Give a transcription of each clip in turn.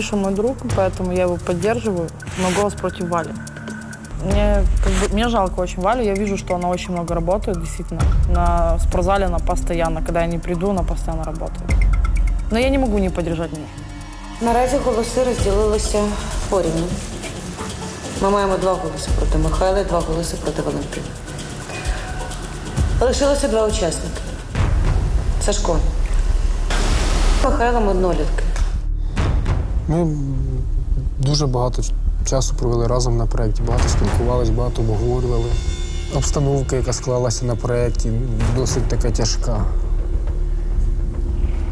Миша мой друг, поэтому я его поддерживаю. Мой голос против Вали. Мне, как бы, мне жалко очень Валю. Я вижу, что она очень много работает, действительно. На спортзале она постоянно. Когда я не приду, она постоянно работает. Но я не могу не поддержать Мишу. Наразі голоси розділилися порівну. Ми маємо два голоси проти Михайла і два голоси проти Валентини. Лишилося два учасники. Сашко. Михайлом однолітки. Ми дуже багато часу провели разом на проєкті, багато спілкувалися, багато обговорювали. Обстановка, яка склалася на проєкті, досить така тяжка.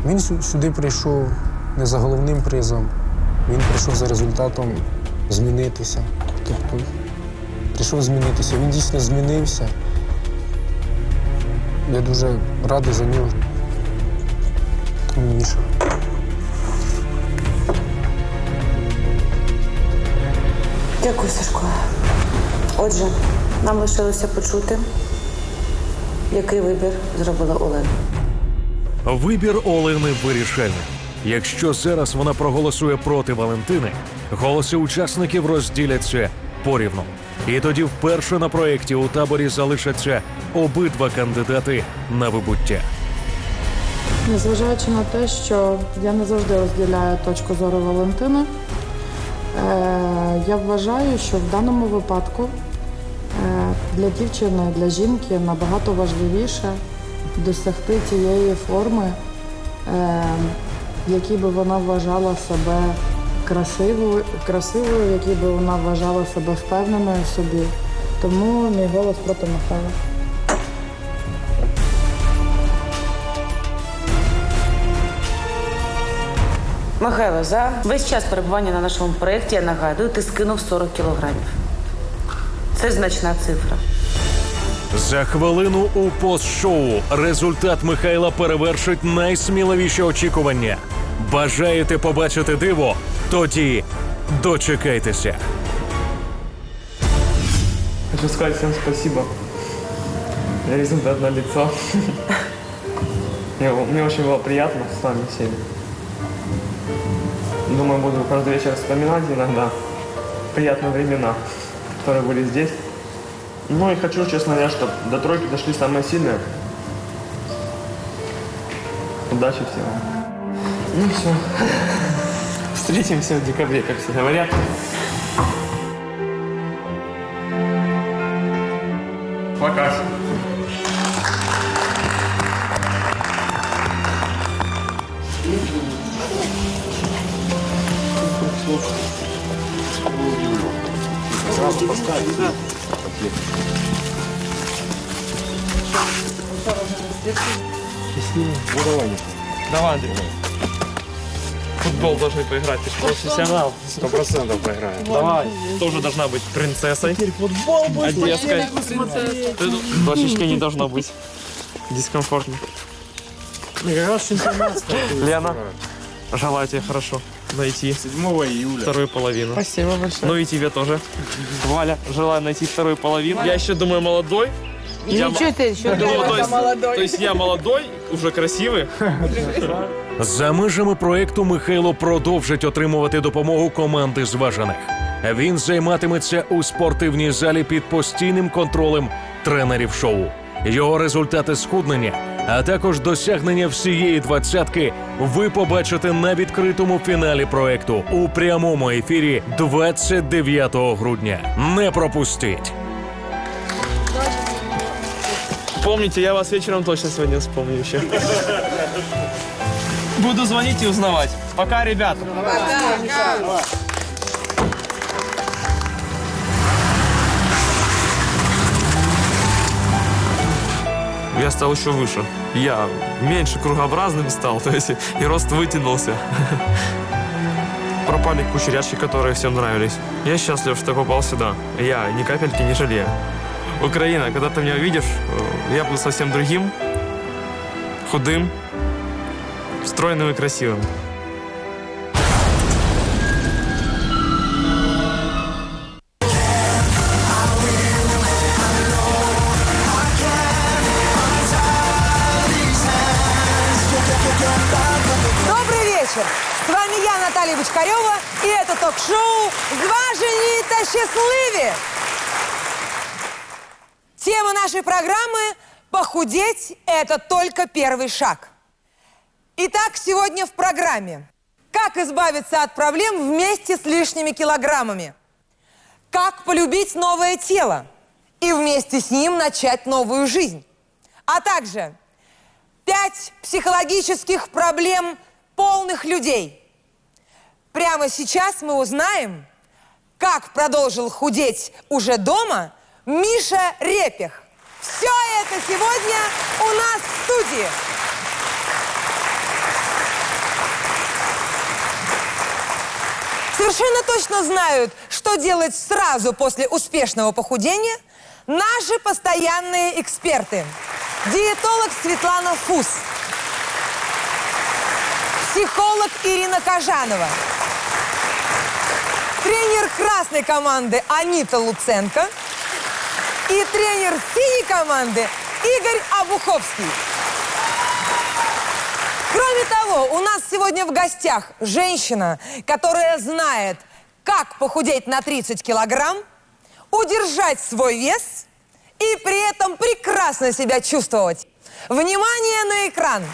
Він сюди прийшов не за головним призом, він прийшов за результатом змінитися. Тобто прийшов змінитися. Він дійсно змінився. Я дуже радий за нього. Міша. Дякую, Сашко. Отже, нам лишилося почути, який вибір зробила Олена. Вибір Олени вирішальний. Якщо зараз вона проголосує проти Валентини, голоси учасників розділяться порівну. І тоді вперше на проєкті у таборі залишаться обидва кандидати на вибуття. Незважаючи на те, що я не завжди розділяю точку зору Валентини, я вважаю, що в даному випадку е, для дівчини, для жінки набагато важливіше досягти тієї форми, е, в якій би вона вважала себе красивою, красивою, в якій би вона вважала себе впевненою в собі. Тому мій голос проти Михайла. Михайло, за весь час перебування на нашому проєкті, я нагадую, ти скинув 40 кілограмів. Це значна цифра. За хвилину у постшоу результат Михайла перевершить найсміливіші очікування. Бажаєте побачити диво? Тоді дочекайтеся. Хочу сказать всем спасибо. Результат на лицо. Мне, мне очень было приятно с вами всеми. Думаю, буду каждый вечер вспоминать иногда приятные времена, которые были здесь. Ну и хочу, честно говоря, чтобы до тройки дошли самые сильные. Удачи всем. Ну все. Встретимся в декабре, как все говорят. Давай, Андрей. Футбол должны поиграть, ты же профессионал. Сто процентов поиграем. Давай. Тоже должна быть принцессой. футбол Одесской. Ты- Дочечке не должно быть дискомфортно. Лена, желаю тебе хорошо найти 7 июля. вторую половину. Спасибо большое. Ну и тебе тоже. Валя, желаю найти вторую половину. Я еще думаю молодой. Я Нічого ти, що Ну, то, есть, то есть я молодой, уже красивый. За межами проекту Михайло продовжить отримувати допомогу команди зважених. Він займатиметься у спортивній залі під постійним контролем тренерів шоу. Його результати схуднення, а також досягнення всієї двадцятки ви побачите на відкритому фіналі проекту у прямому ефірі 29 грудня. Не пропустіть! Помните, я вас вечером точно сегодня вспомню еще. Буду звонить и узнавать. Пока, ребята. Я стал еще выше. Я меньше кругообразным стал, то есть и рост вытянулся. Пропали кучеряшки, которые всем нравились. Я счастлив, что попал сюда. Я ни капельки не жалею. Украина, когда ты меня увидишь, э, я буду совсем другим, худым, стройным и красивым. Добрый вечер! С вами я, Наталья Бычкова. Сухарева и это ток-шоу «Зважені та щасливі». Тема нашей программы «Похудеть – это только первый шаг». Итак, сегодня в программе «Как избавиться от проблем вместе с лишними килограммами». Как полюбить новое тело и вместе с ним начать новую жизнь. А также пять психологических проблем полных людей. Прямо сейчас мы узнаем, как продолжил худеть уже дома Миша Репех. Все это сегодня у нас в студии. Совершенно точно знают, что делать сразу после успешного похудения наши постоянные эксперты. Диетолог Светлана Фус, психолог Ирина Кожанова, тренер красной команды Анита Луценко и тренер синей команды Игорь Обуховский. Кроме того, у нас сегодня в гостях женщина, которая знает, как похудеть на 30 килограмм, удержать свой вес и при этом прекрасно себя чувствовать. Внимание на экран!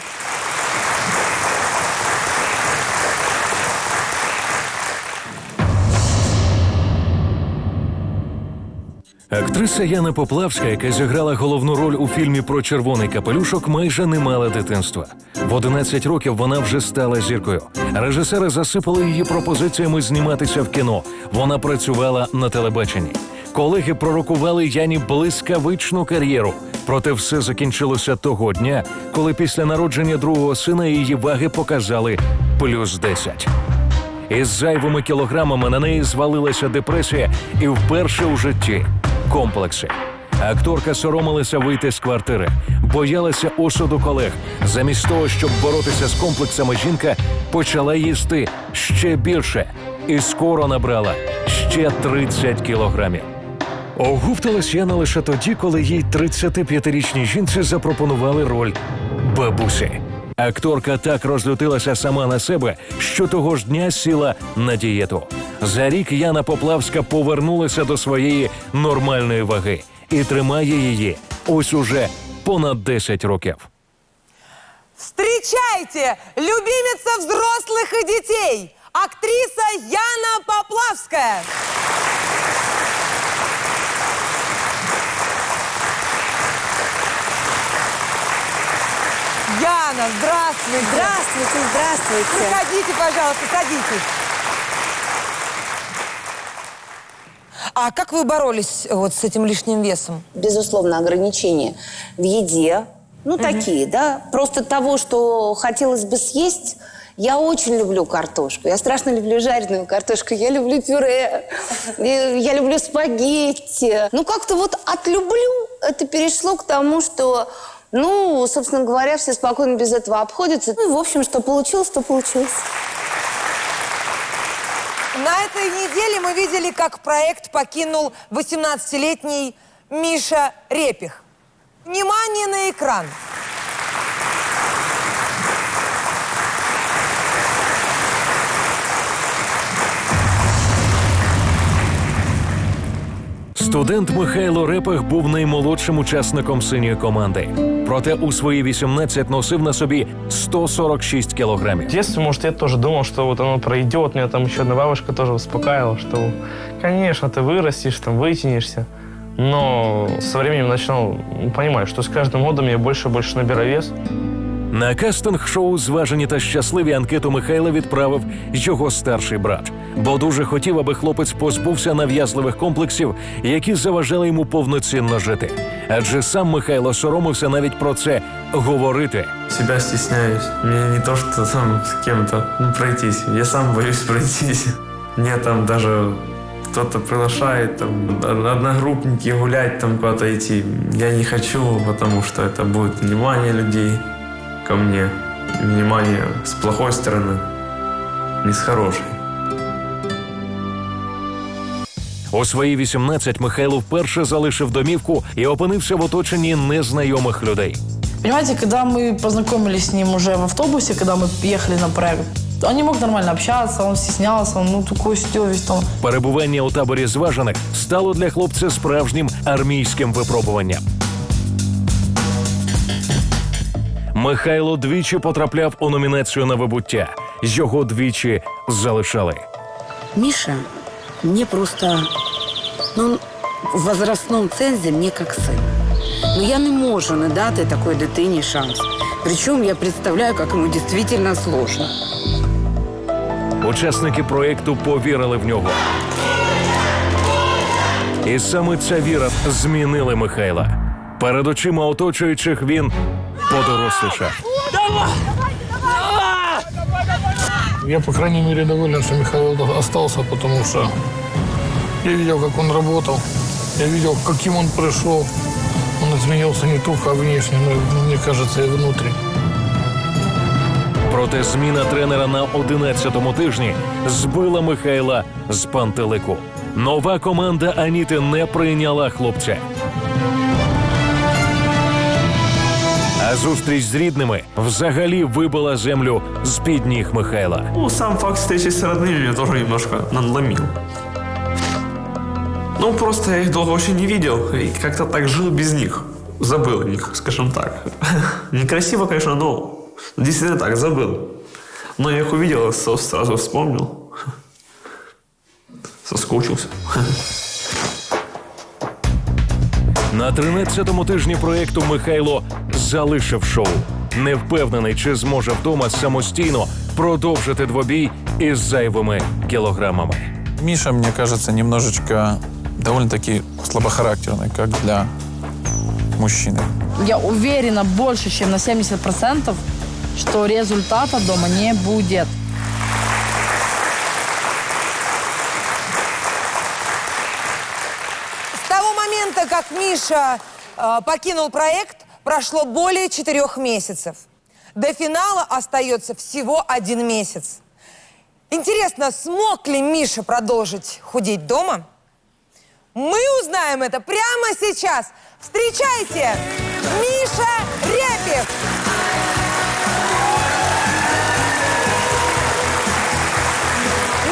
Актриса Яна Поплавська, яка зіграла головну роль у фільмі про червоний капелюшок, майже не мала дитинства. В 11 років вона вже стала зіркою. Режисери засипали її пропозиціями зніматися в кіно. Вона працювала на телебаченні. Колеги пророкували Яні блискавичну кар'єру. Проте все закінчилося того дня, коли після народження другого сина її ваги показали плюс 10. Із зайвими кілограмами на неї звалилася депресія і вперше у житті комплекси. Акторка соромилася вийти з квартири, боялася осуду колег. Замість того, щоб боротися з комплексами, жінка почала їсти ще більше і скоро набрала ще 30 кілограмів. Оговталась Яна лише тоді, коли їй 35-річній жінці запропонували роль бабусі. Акторка так розлютилася сама на себе, що того ж дня сіла на дієту. За рік Яна Поплавська повернулася до своєї нормальної ваги і тримає її ось уже понад 10 років. Встречайте, любимица взрослых и детей, актриса Яна Поплавская. Яна, здравствуйте. Здравствуйте, здравствуйте. Проходите, пожалуйста, садитесь. А как вы боролись э, вот с этим лишним весом? Безусловно, ограничения в еде. Ну, такие, да. Просто того, что хотелось бы съесть, я очень люблю картошку. Я страшно люблю жареную картошку. Я люблю пюре. Я люблю спагетти. Ну, как-то вот от люблю это перешло к тому, что, ну, собственно говоря, все спокойно без этого обходятся. Ну, и, в общем, что получилось, то получилось. На этой неделе мы видели, как проект покинул 18-летний Миша Репих. Внимание на экран. Студент Михайло Репах був наймолодшим учасником синьої команди. Проте у свої 18 носив на собі 146 кілограмів. В детстве, может, я тоже думал, что вот оно пройдет. Меня там еще одна бабушка тоже успокаивала, что, конечно, ты вырастешь, там, вытянешься. Но со временем начинал понимать, что с каждым годом я больше и больше набираю вес. На кастинг шоу Зважені та щасливі анкету Михайла відправив його старший брат, бо дуже хотів, аби хлопець позбувся нав'язливих комплексів, які заважали йому повноцінно жити. Адже сам Михайло соромився навіть про це говорити. Себя стесняюсь. Мне не то, что там с кем-то ну, пройтись. Я сам боюсь пройтись. Мне там даже кто-то приглашает, там, одногруппники гулять, там куда-то идти. Я не хочу, потому что это будет внимание людей ко мне. Внимание с плохой стороны, не с хорошей. У свої 18 Михайло вперше залишив домівку і опинився в оточенні незнайомих людей. Понимаете, когда мы познакомились с ним уже в автобусе, когда мы ехали на проект, Он не мог нормально общаться, он стеснялся, он ну такой сидел весь там. Перебування у таборі зважених стало для хлопця справжнім армійським випробуванням. Михайло двічі потрапляв у номінацію на вибуття. Його двічі залишали. Миша мне просто... Ну, в возрастном цензі мне как сын. Но я не можу не дати такой дитині шанс. Причем я представляю, как ему действительно сложно. Учасники проєкту повірили в нього. І саме ця віра змінила Михайла. Перед очима оточуючих він подорослішав. Я, по крайней мере, доволен, что Михаил остался, потому что я видел, как он работал, я видел, каким он пришел. Он изменился не только внешне, но, мне кажется, и внутренне. Проте зміна тренера на 11-му тижні збила Михайла з пантелику. Нова команда Аніти не прийняла хлопця. А зустріч з рідними взагалі вибила землю з під ніг Михайла. Ну, сам факт встречи с родными меня тоже немножко надломил. Ну, просто я их долго очень не видел и как-то так жил без них. Забыл о них, скажем так. Некрасиво, конечно, но действительно так, забыл. Но я их увидел, со- сразу вспомнил. Соскучился. На 13-му тижні проєкту Михайло залишив шоу. Не впевнений, чи зможе вдома самостійно продовжити двобій із зайвими кілограмами. Миша, мне кажется, немножечко довольно-таки слабохарактерный, как для мужчины. Я уверена больше, чем на 70%, что результата дома не будет. Момента, как Миша э, покинул проект, прошло более четырех месяцев. До финала остается всего один месяц. Интересно, смог ли Миша продолжить худеть дома? Мы узнаем это прямо сейчас. Встречайте, Миша Репев!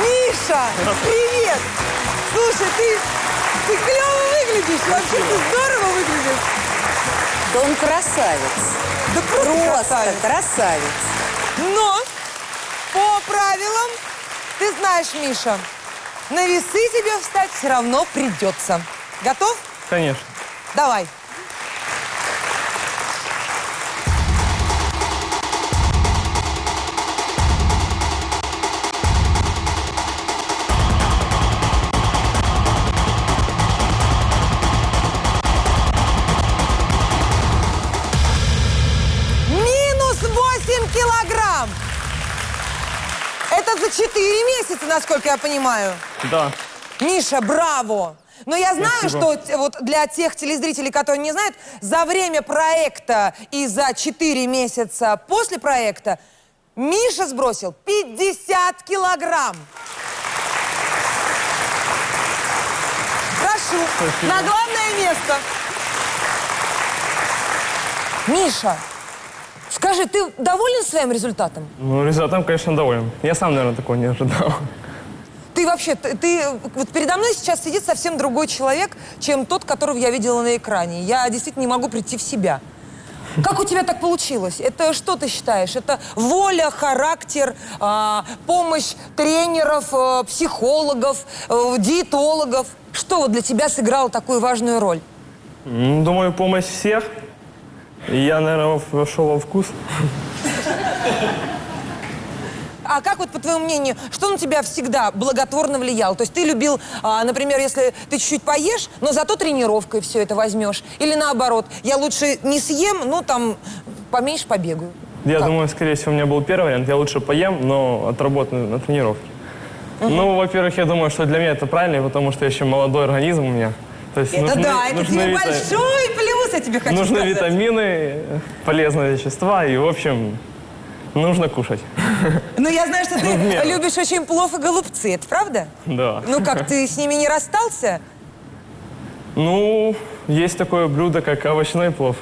Миша, привет! Слушай, ты выглядишь, вообще ты здорово выглядишь. Да он красавец. Да просто, Просто красавец. красавец. Но по правилам, ты знаешь, Миша, на весы тебе встать все равно придется. Готов? Конечно. Давай. 4 месяца, насколько я понимаю. Да. Миша, браво! Но я знаю, Спасибо. что вот для тех телезрителей, которые не знают, за время проекта и за 4 месяца после проекта Миша сбросил 50 килограмм. Прошу, на главное место. Миша, скажи, ты доволен своим результатом? Ну, результатом, конечно, доволен. Я сам, наверное, такого не ожидал. Ты вообще, ты, ты- вот передо мной сейчас сидит совсем другой человек, чем тот, которого я видела на экране. Я действительно не могу прийти в себя. Как у тебя так получилось? Это что ты считаешь? Это воля, характер, а, помощь тренеров, э, психологов, э, диетологов? Что вот для тебя сыграло такую важную роль? Думаю, помощь всех. Я, наверное, вошел во вкус. А как вот, по твоему мнению, что на тебя всегда благотворно влияло? То есть ты любил, а, например, если ты чуть-чуть поешь, но зато тренировкой все это возьмешь? Или наоборот, я лучше не съем, ну там поменьше побегаю? Я Как? думаю, скорее всего, у меня был первый вариант. Я лучше поем, но отработаю на тренировке. Ну, во-первых, я думаю, что для меня это правильно, потому что еще молодой организм у меня. То есть Это нужны- да, это нужны тебе вита- большой плюс, я тебе хочу Нужны сказать. витамины, полезные вещества и, в общем, нужно кушать. Ну, я знаю, что ты любишь очень плов и голубцы, это правда? Да. Ну как, ты с ними не расстался? Ну, есть такое блюдо, как овощной плов.